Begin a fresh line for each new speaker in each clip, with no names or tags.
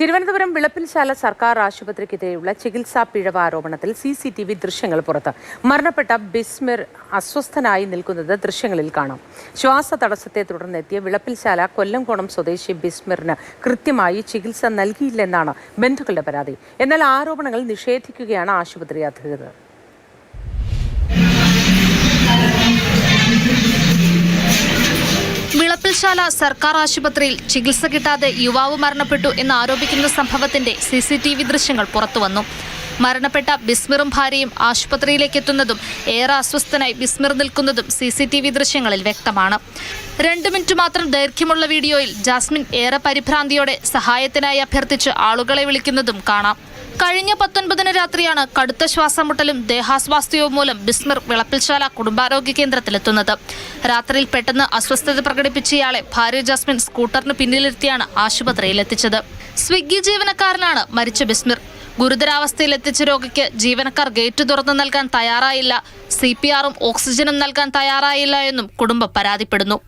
തിരുവനന്തപുരം വിളപ്പിൽശാല സർക്കാർ ആശുപത്രിക്കെതിരെയുള്ള ചികിത്സാ പിഴവ് ആരോപണത്തിൽ സി സി ടി വി ദൃശ്യങ്ങൾ പുറത്ത്. മരണപ്പെട്ട ബിസ്മിർ അസ്വസ്ഥനായി നിൽക്കുന്നത് ദൃശ്യങ്ങളിൽ കാണാം. ശ്വാസ തടസ്സത്തെ തുടർന്നെത്തിയ വിളപ്പിൽശാല കൊല്ലംകോണം സ്വദേശി ബിസ്മിറിന് കൃത്യമായി ചികിത്സ നൽകിയില്ലെന്നാണ് ബന്ധുക്കളുടെ പരാതി. എന്നാൽ ആരോപണങ്ങൾ നിഷേധിക്കുകയാണ് ആശുപത്രി അധികൃതർ.
വിളപ്പിൽശാല സർക്കാർ ആശുപത്രിയിൽ ചികിത്സ കിട്ടാതെ യുവാവ് മരണപ്പെട്ടു എന്ന് ആരോപിക്കുന്ന സംഭവത്തിന്റെ സി സി ടി വി ദൃശ്യങ്ങൾ പുറത്തുവന്നു. മരണപ്പെട്ട ബിസ്മിറും ഭാര്യയും ആശുപത്രിയിലേക്ക് എത്തുന്നതും ഏറെ അസ്വസ്ഥനായി ബിസ്മിർ നിൽക്കുന്നതും സി സി ടി വി ദൃശ്യങ്ങളിൽ വ്യക്തമാണ്. രണ്ട് മിനിറ്റ് മാത്രം ദൈർഘ്യമുള്ള വീഡിയോയിൽ ജാസ്മിൻ ഏറെ പരിഭ്രാന്തിയോടെ സഹായത്തിനായി അഭ്യർത്ഥിച്ച് ആളുകളെ വിളിക്കുന്നതും കാണാം. കഴിഞ്ഞ പത്തൊൻപതിന് രാത്രിയാണ് കടുത്ത ശ്വാസമുട്ടലും ദേഹാസ്വാസ്ഥ്യവും മൂലം ബിസ്മിർ വിളപ്പിൽശാല കുടുംബാരോഗ്യ കേന്ദ്രത്തിലെത്തുന്നത്. രാത്രിയിൽ പെട്ടെന്ന് അസ്വസ്ഥത പ്രകടിപ്പിച്ച ഇയാളെ ഭാര്യ ജാസ്മിൻ സ്കൂട്ടറിന് പിന്നിലിരുത്തിയാണ് ആശുപത്രിയിൽ എത്തിച്ചത്. സ്വിഗ്ഗി ജീവനക്കാരനാണ് മരിച്ച ബിസ്മിർ. ഗുരുതരാവസ്ഥയിൽ എത്തിച്ച രോഗിക്ക് ജീവനക്കാർ ഗേറ്റ് തുറന്നു നൽകാൻ തയ്യാറായില്ല. സി പി ആറും ഓക്സിജനും നൽകാൻ തയ്യാറായില്ല എന്നും കുടുംബം പരാതിപ്പെടുന്നു.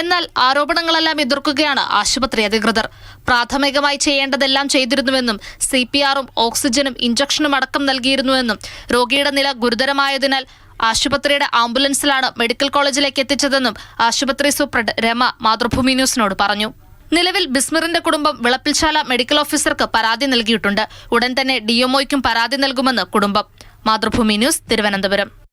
എന്നാൽ ആരോപണങ്ങളെല്ലാം എതിർക്കുകയാണ് ആശുപത്രി അധികൃതർ. പ്രാഥമികമായി ചെയ്യേണ്ടതെല്ലാം ചെയ്തിരുന്നുവെന്നും സി പി ആറും ഓക്സിജനും ഇഞ്ചക്ഷനും അടക്കം നൽകിയിരുന്നുവെന്നും രോഗിയുടെ നില ഗുരുതരമായതിനാൽ ആശുപത്രിയുടെ ആംബുലൻസിലാണ് മെഡിക്കൽ കോളേജിലേക്ക് എത്തിച്ചതെന്നും ആശുപത്രി സൂപ്രണ്ട് രമ മാതൃഭൂമി ന്യൂസിനോട് പറഞ്ഞു. നിലവിൽ ബിസ്മിറിന്റെ കുടുംബം വിളപ്പിൽശാല മെഡിക്കൽ ഓഫീസർക്ക് പരാതി നൽകിയിട്ടുണ്ട്. ഉടൻ തന്നെ ഡിഎംഒയ്ക്കും പരാതി നൽകുമെന്ന് കുടുംബം. മാതൃഭൂമി ന്യൂസ് തിരുവനന്തപുരം.